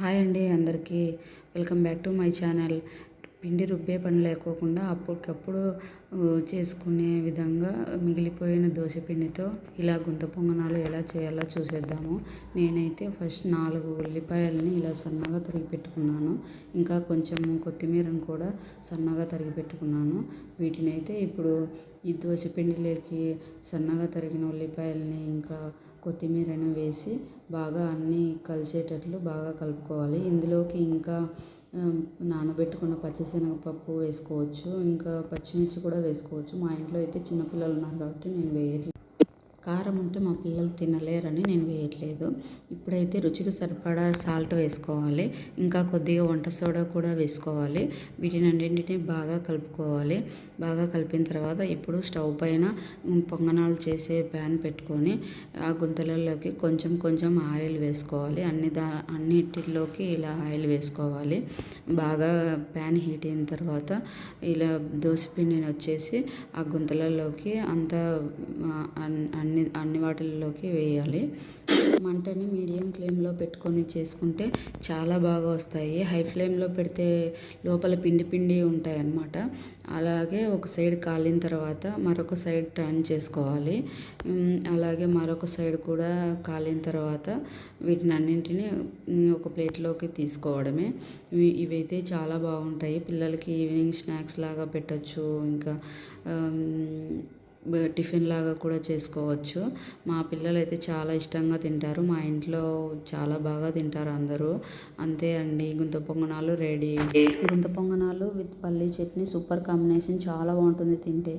Hi అండి అందరికీ. Welcome back to my channel. పిండి రుబ్బే పని లేకోకుండా అప్పటికప్పుడు చేసుకునే విధంగా మిగిలిపోయిన దోశ పిండితో ఇలా గుంత పొంగనాలు ఎలా చేయాలో చూసేద్దాము. నేనైతే ఫస్ట్ నాలుగు ఉల్లిపాయలని ఇలా సన్నగా తరిగి పెట్టుకున్నాను. ఇంకా కొంచెం కొత్తిమీరను కూడా సన్నగా తరిగి పెట్టుకున్నాను. వీటిని అయితే ఇప్పుడు ఈ దోశ పిండిలోకి సన్నగా తరిగిన ఉల్లిపాయలని ఇంకా కొత్తిమీరను వేసి బాగా అన్నీ కలిసేటట్లు బాగా కలుపుకోవాలి. ఇందులోకి ఇంకా నానబెట్టుకున్న పచ్చిశనగపప్పు వేసుకోవచ్చు. ఇంకా పచ్చిమిర్చి కూడా వేసుకోవచ్చు. మా ఇంట్లో అయితే చిన్నపిల్లలు ఉన్నారు కాబట్టి నేను వేయట్లేదు కారం ఉంటే మా పిల్లలు తినలేరని నేను వేయట్లేదు. ఇప్పుడైతే రుచికి సరిపడా సాల్ట్ వేసుకోవాలి. ఇంకా కొద్దిగా వంట సోడా కూడా వేసుకోవాలి. వీటిని అన్నింటినీ బాగా కలుపుకోవాలి. బాగా కలిపిన తర్వాత ఇప్పుడు స్టవ్ పైన పొంగనాలు చేసే ప్యాన్ పెట్టుకొని ఆ గుంతలలోకి కొంచెం కొంచెం ఆయిల్ వేసుకోవాలి. అన్ని దా అన్నిటిలోకి ఇలా ఆయిల్ వేసుకోవాలి. బాగా ప్యాన్ హీట్ అయిన తర్వాత ఇలా పిండిని వచ్చేసి ఆ గుంతలలోకి అంతా అన్ని అన్ని అన్ని వాటిల్లోకి వేయాలి. మంటని మీడియం ఫ్లేమ్లో పెట్టుకొని చేసుకుంటే చాలా బాగా వస్తాయి. హై ఫ్లేమ్లో పెడితే లోపల పిండి పిండి ఉంటాయి అన్నమాట అలాగే ఒక సైడ్ కాలిన తర్వాత మరొక సైడ్ టర్న్ చేసుకోవాలి. అలాగే మరొక సైడ్ కూడా కాలిన తర్వాత వీటిని అన్నింటినీ ఒక ప్లేట్లోకి తీసుకోవడమే. ఇవైతే చాలా బాగుంటాయి. పిల్లలకి ఈవినింగ్ స్నాక్స్ లాగా పెట్టచ్చు. ఇంకా టిఫిన్ లాగా కూడా చేసుకోవచ్చు. మా పిల్లలు అయితే చాలా ఇష్టంగా తింటారు. మా ఇంట్లో చాలా బాగా తింటారు అందరూ. అంతే అండి. గుంత పొంగనాలు రెడీ. గుంత పొంగనాలు విత్ పల్లీ చట్నీ సూపర్ కాంబినేషన్ చాలా బాగుంటుంది తింటే.